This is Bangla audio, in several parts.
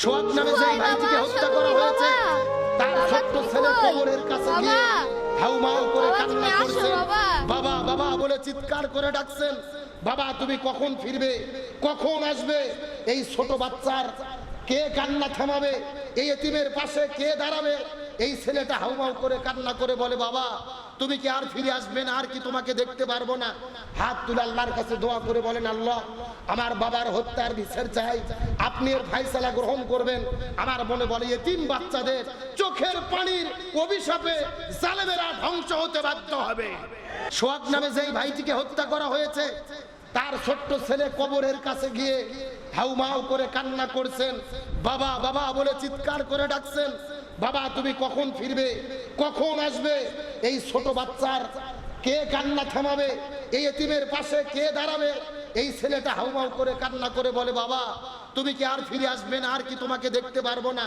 সোহাগ নামে যে ভাইটিকে হত্যা করা হয়েছে তার ছোট্ট ছেলে কবরের কাছে গিয়ে হাউমাউ করে কান্না করছেন। বাবা। বাবা বাবা বলে চিৎকার করে ডাকছেন। বাবা তুমি কখন ফিরবে? কখন আসবে? এই ছোট বাচ্চার কে কান্না থামাবে? এই এতিমের পাশে কে দাঁড়াবে? এই ছেলেটা হাউমাউ করে কান্না করে বলে, বাবা, তুমি কি আর ফিরে আসবে না? আর কি তোমাকে দেখতে পারব না? হাত তুলে আল্লাহর কাছে দোয়া করে বলেন, আল্লাহ, আমার বাবার হত্যার বিচার চাই। আপনি এর ফাইসালা গ্রহণ করবেন। আমার মনে বলে এ তিন বাচ্চাদের চোখের পানির অভিশাপে জালেমেরা ধ্বংস হতে বাধ্য হবে। সোহাগ নামে যেই ভাইটিকে হত্যা করা হয়েছে, তার ছোট্ট ছেলে কবরের কাছে গিয়ে হাউমাউ করে কান্না করছেন। বাবা বাবা, বলে চিৎকার করে ডাকছেন। বাবা, তুমি কখন ফিরবে? কখন আসবে? এই ছোট বাচ্চার কে কান্না থামাবে? এই এতিমের পাশে কে দাঁড়াবে? এই ছেলেটা হাউমাউ করে কান্না করে বলে, বাবা, তুমি কি আর ফিরে আসবে না? আর কি তোমাকে দেখতে পারব না?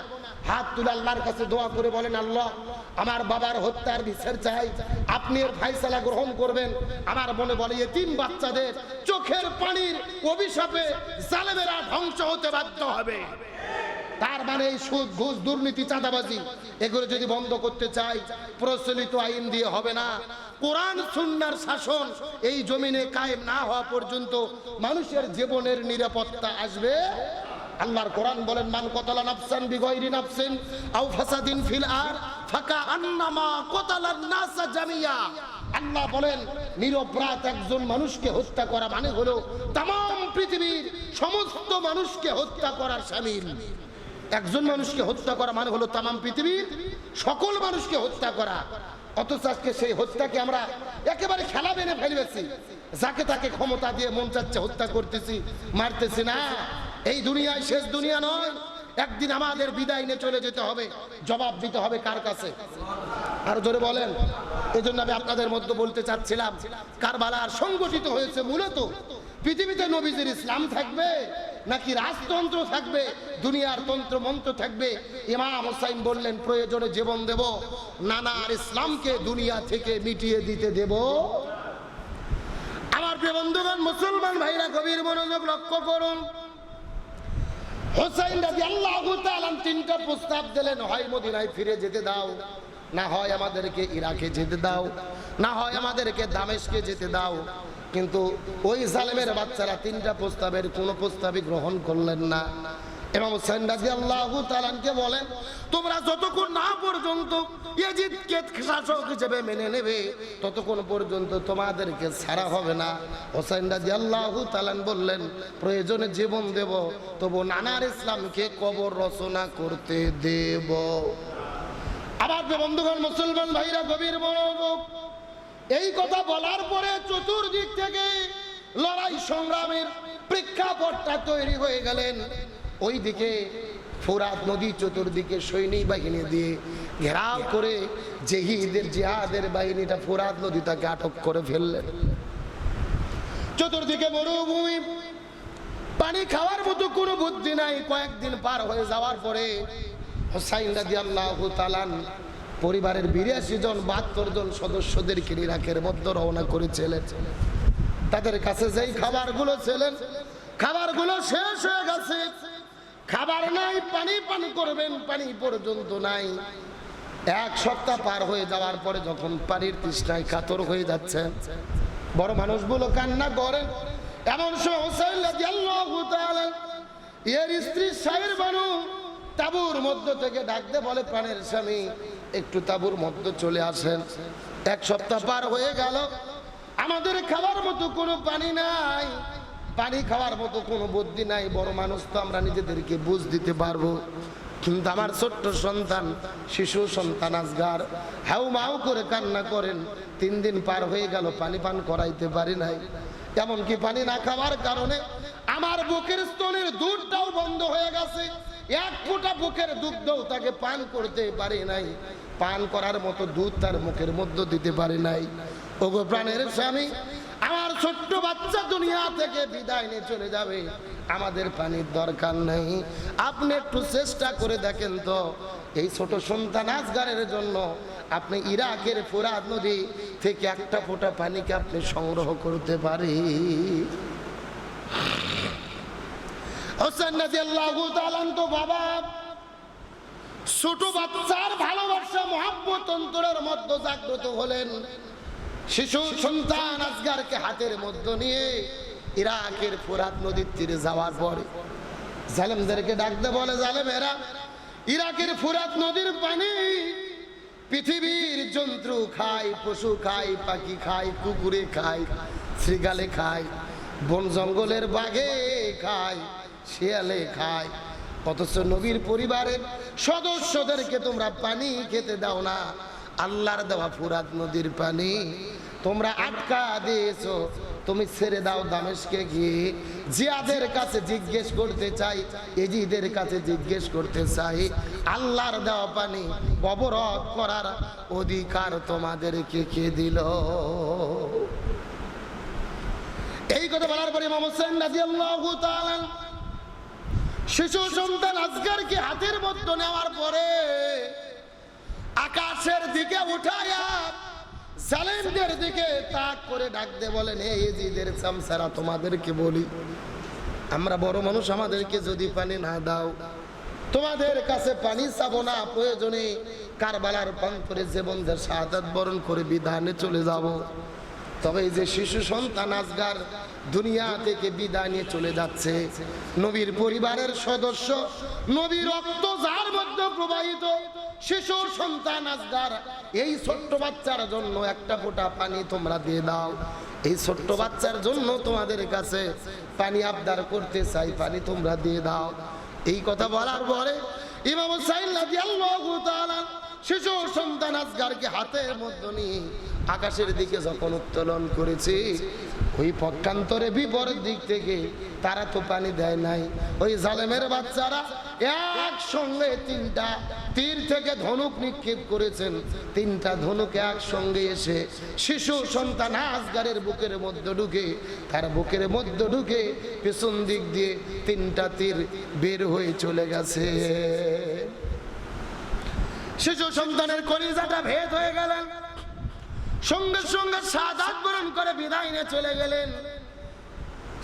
হাত তুলে আল্লাহর কাছে দোয়া করে বলেন, আল্লাহ, আমার বাবার হত্যার বিচার চাই। আপনি এর ফাইসালা গ্রহণ করবেন। আমার মনে বলে, এতিম বাচ্চাদের চোখের পানির অভিশাপে জালেমেরা ধ্বংস হতে বাধ্য হবে। তার মানে এই সুদ, ঘুষ, দুর্নীতি, চাঁদাবাজি, এগুলো যদি বন্ধ করতে চাই, প্রচলিত আইন দিয়ে হবে না। কোরআন, সুন্নার শাসন এই জমিনে কায়েম না হওয়া পর্যন্ত মানুষের জীবনের নিরাপত্তা আসবে। আল্লাহর কোরআন বলেন, মান কতলা নাফসান বিগয়রি নাফসিন আও ফাসাদিন ফিল আর ফাকা আন্নামা কতালান নাসা জামিয়া। আল্লাহ বলেন নিরপরাধ একজন মানুষকে হত্যা করা মানে হলো তাম পৃথিবীর সমস্ত মানুষকে হত্যা করার শামিল। একজন মানুষকে হত্যা করা মানে হলো তামাম পৃথিবীর সকল মানুষকে হত্যা করা। অথচ আজকে সেই হত্যাকে আমরা একেবারে খেলা বেনে ফেলেছি যাকে তাকে ক্ষমতা দিয়ে মন চাচ্ছে হত্যা করতেছি, মারতেছি না। এই দুনিয়ায় শেষ দুনিয়া নয়, একদিন আমাদের বিদায় নিয়ে চলে যেতে হবে। জবাব দিতে হবে কার কাছে? আর জোরে বলেন। এই জন্য আমি আপনাদের মধ্যে বলতে চাচ্ছিলাম কার কারবালার সংগঠিত হয়েছে মূলত পৃথিবীতে নবীজির ইসলাম থাকবে। নাকি রাজতন্ত্র থাকবে? দুনিয়ার তন্ত্র মন্ত্র থাকবে? ইমাম হোসাইন বললেন, প্রয়োজনে জীবন দেব, নানা আর ইসলামকে দুনিয়া থেকে মিটিয়ে দিতে দেব। আমার প্রিয় বন্ধুগণ, মুসলমান ভাইরা, গভীর মনোযোগ লক্ষ্য করুন। হোসাইন রাজি আল্লাহ তিনটা প্রস্তাব দিলেন, হয় মদিনায় ফিরে যেতে দাও, না হয় আমাদেরকে ইরাকে যেতে দাও, না হয় আমাদেরকে দামেশকে যেতে দাও। কিন্তু ওই জালেমের বাচ্চারা তিনটা প্রস্তাবের, কোনো প্রস্তাবই গ্রহণ করলেন না। এবং হোসেন তালানকে বলেন, তোমরা যতক্ষণ না পর্যন্ত হিসেবে মেনে নেবে, ততক্ষণ পর্যন্ত তোমাদেরকে হবে না। হোসেন তালান বললেন, প্রয়োজনে জীবন দেব, তবু নানার ইসলামকে কবর রচনা করতে দেব। আবার বন্ধুগণ, মুসলমান ভাইরা, গভীর মনোযোগ এই কথা বলার পরে চতুর্দিক থেকে লড়াই সংগ্রামের প্রেক্ষাপটটা তৈরি হয়ে গেলেন। ওইদিকে ফোরাত নদী চতুর্দিকে সৈনিক বাহিনী দিয়ে ঘেরাও করে জেহিদের, জিহাদের বাহিনীটা ফোরাত নদী তাকে আটক করে ফেললেন। চতুর্দিকে মরুভূমি, পানি খাওয়ার মতো কোনো বুদ্ধি নাই। কয়েকদিন পার হয়ে যাওয়ার পরে হোসাইন রাজি আল্লাহ তালান পরিবারের বিরাশি জন, বাহাত্তর জন সদস্যদের ইরাকের মধ্যে রওনা করেছিলেন। তাদের কাছে যেই খাবারগুলো ছিলেন, খাবারগুলো শেষ হয়ে গেছে। খাবার নাই, পানি পান করবেন, পানি পর্যন্ত নাই। এক সপ্তাহ পার হয়ে যাওয়ার পরে যখন পানির তৃষ্ণায় কাতর হয়ে যাচ্ছে, বড় মানুষগুলো কান্না করেন এমন সময় তাআলা, এর স্ত্রী সাহের বানু তাবুর মধ্য থেকে ডাকতে বলে, প্রাণের স্বামী একটু তাবুর মধ্য চলে আসেন। এক সপ্তাহ পার হয়ে গেল। আমাদের খাবার মতো কোনো পানি নাই। পানি খাওয়ার মতো কোনো বুদ্ধি নাই। বড় মানুষ তো আমরা নিজেদেরকে বুঝ দিতে পারব। কিন্তু আমার ছোট্ট সন্তান, শিশু সন্তান আজগার, হাউ মাউ করে কান্না করেন। তিন দিন পার হয়ে গেল, পানি পান করাইতে পারি নাই। এমনকি পানি না খাওয়ার কারণে আমার বুকের স্তনের দুধটাও বন্ধ হয়ে গেছে। এক ফোঁটা বুকের দুধও তাকে পান করতে পারি নাই। পান করার মতো দুধ তার মুখের মধ্যে দিতে পারে নাই। ওগো প্রাণের স্বামী, আমার ছোট্ট বাচ্চা দুনিয়া থেকে বিদায় নিয়ে চলে যাবে। আমাদের পানির দরকার নেই। আপনি একটু চেষ্টা করে দেখেন তো, এই ছোট সন্তান আজগারের জন্য আপনি ইরাকের ফোরাত নদী থেকে একটা ফোঁটা পানিকে আপনি সংগ্রহ করতে পারি। হোসেন বাবা ছোট বাচ্চার ভালোবাসা, মহাব্বত অন্তরের মধ্যে জাগ্রত হলেন। শিশু সন্তান আজগারকে হাতের মধ্যে নিয়ে ইরাকের ফোরাত নদীর তীরে যাওয়ার পরে জালেমদেরকে ডাকতে বলে, জালেমেরা, ইরাকের ফুরাত নদীর পানি পৃথিবীর জন্তু খায়, পশু খায়, পাখি খায়, কুকুরে খায় শ্রীগালে খায়, বন জঙ্গলের বাঘে খায়, শিয়ালে খায় অথচ নবীর পরিবারের সদস্যদেরকে তোমরা পানি খেতে দাও না। আল্লাহর দেওয়া ফুরাত নদীর পানি। তোমরা আটকা দিয়েছ, তুমি ছেড়ে দাও দামেশকে গিয়ে। জিয়াদের কাছে জিজ্ঞেস করতে চাই, এজিদের কাছে জিজ্ঞেস করতে চাই। আল্লাহর দেওয়া পানি অবরোধ করার অধিকার তোমাদেরকে কে দিল? এই কথা বলার পরে তাআলা শিশু সন্তান আজগারকে হাতের মধ্যে নেওয়ার পরে আকাশের দিকে উঠায়া জালেমদের দিকে তাক করে ডাকতে বলেন এই এজিদের চামচারা তোমাদেরকে বলি, আমরা বড় মানুষ, আমাদেরকে যদি পানি না দাও, তোমাদের কাছে পানি চাবো না, প্রয়োজনে কারবালার প্রান্তরে যে বন্ধের শাহাদাত বরণ করে বিধানে চলে যাব। তবে এই যে শিশু সন্তান আজগার দুনিয়া থেকে বিদায় নিয়ে চলে যাচ্ছে, নবীর পরিবারের সদস্য নবীর রক্ত যার মধ্যে প্রবাহিত, শিশুর সন্তান আজগার, এই ছোট্ট বাচ্চার জন্য একটা ফোঁটা পানি তোমরা দিয়ে দাও। এই ছোট্ট বাচ্চার জন্য তোমাদের কাছে পানি আবদার করতে চাই, পানি তোমরা দিয়ে দাও। এই কথা বলার পরে ইমাম হুসাইন রাদিয়াল্লাহু তাআলা শিশু সন্তান আজগারকে হাতের মধ্যে নিয়ে আকাশের দিকে যখন উত্তোলন করেছি, ওই পক্ষান্তরে বিপরীত দিক থেকে তারা তো পানি দেয় নাই। ওই জালেমের বাচ্চারা একসঙ্গে তিনটা তীর থেকে ধনুক নিক্ষেপ করেছেন। তিনটা ধনুক একসঙ্গে এসে শিশু, সন্তান আজগারের বুকের মধ্যে ঢুকে, তার বুকের মধ্যে ঢুকে পেছন দিক দিয়ে তিনটা তীর বের হয়ে চলে গেছে। শিশু, সন্তানের কলিজাটা ভেদ হয়ে গেলেন সঙ্গে সঙ্গে সাদাত বরণ করে বিদায় নিয়ে চলে গেলেন।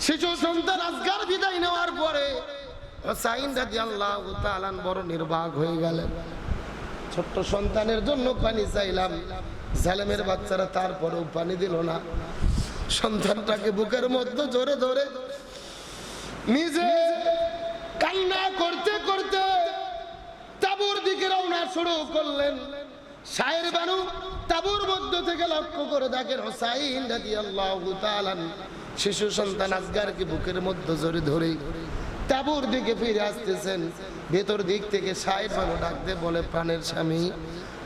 শিশু সন্তান আজগার বিদায় নেওয়ার পরে বড় নির্বাক হয়ে গেলেন। ছোট্ট সন্তানের জন্য পানি চাইলাম। বাচ্চারা পানি দিল না। সন্তানটাকে বুকের মধ্যে জোরে ধরে নিজে করতে করতে রওনা শুরু করলেন। শায়ের বানু, তাবুর মধ্য থেকে লক্ষ্য করে দেখেন হোসাইন রাদিয়াল্লাহু তাআলা শিশু সন্তান আজগারকে বুকের মধ্যে জোরে ধরে তাবুর দিকে ফিরে আসতেছেন। ভেতর দিক থেকে শায়ের বানু ডাকতে বলে, প্রাণের স্বামী,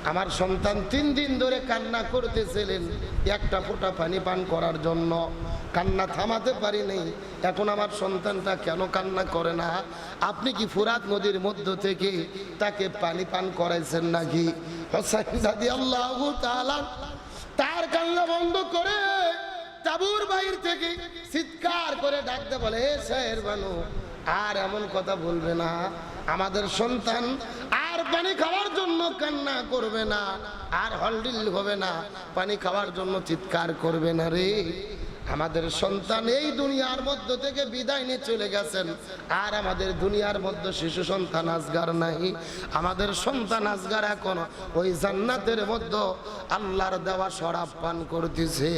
আমার সন্তান তিন দিন ধরে কান্না করতেছিলেন। একটা ফোঁটা পানি পান করার জন্য। কান্না থামাতে পারিনি। এখন আমার সন্তানটা কেন কান্না করে না? আপনি কি ফুরাত নদীর মধ্য থেকে তাকে পানি পান করাইছেন নাকি? আল্লাহ তার কান্না বন্ধ করে তাবুর বাইর থেকে চিৎকার করে ডাকতে বলে, "এ শের বানু, আর এমন কথা বলবে না। আমাদের সন্তান আর পানি খাওয়ার জন্য কান্না করবে না, আর হলডিল হবে না। পানি খাওয়ার জন্য চিৎকার করবে না রে। আমাদের সন্তান এই দুনিয়ার মধ্য থেকে বিদায় নিয়ে চলে গেছেন। আর আমাদের দুনিয়ার মধ্যে শিশু সন্তান আজগার নাই। আমাদের সন্তান আজগার এখন ওই জান্নাতের মধ্যে আল্লাহর দেওয়া শরাব পান করতেছে।